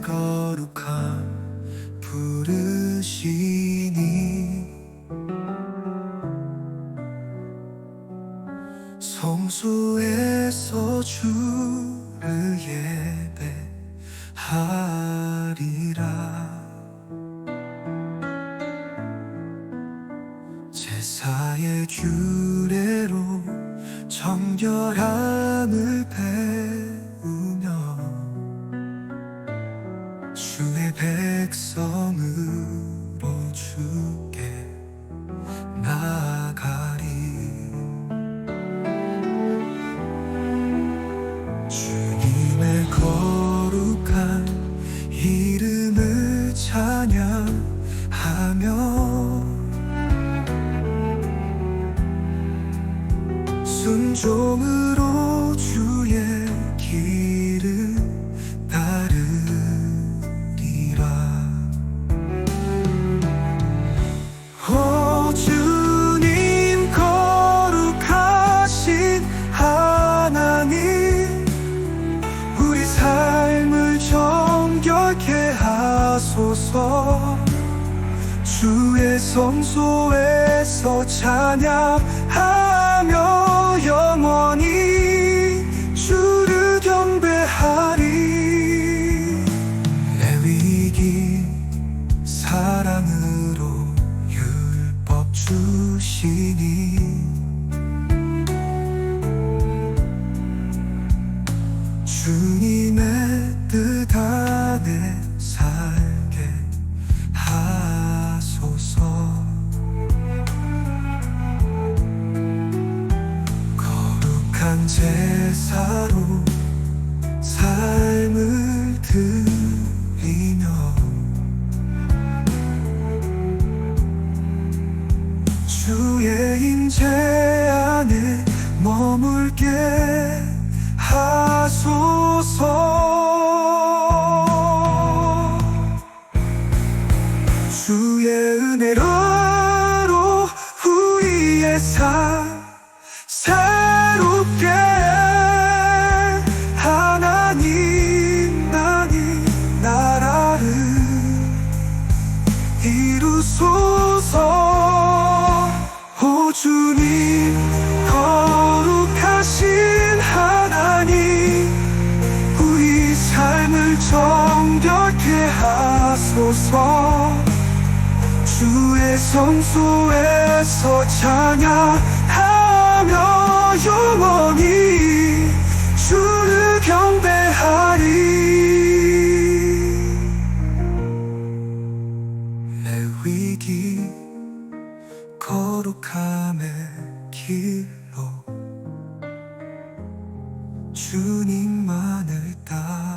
거룩함 부르시니 성소에서 주를 예배하리라. 제사의 규례로 정결함을 배 백성으로 주께 나가리. 주님의 거룩한 이름을 찬양하며 순종으 하소서 주의 성소에서 찬양하며 영원히 주를 경배하리. 레위기 사랑으로 율법 주시니. 주님의 뜻 안에 주의 임재 안에 머물게 하소서. 주의 은혜로 우리의 삶 새롭게 하나님 나니 나라를 이루소서. 오 주님 거룩하신 하나님 우리 삶을 정결케 하소서. 주의 성소에서 찬양 거룩함의 길로 주님만을 따르리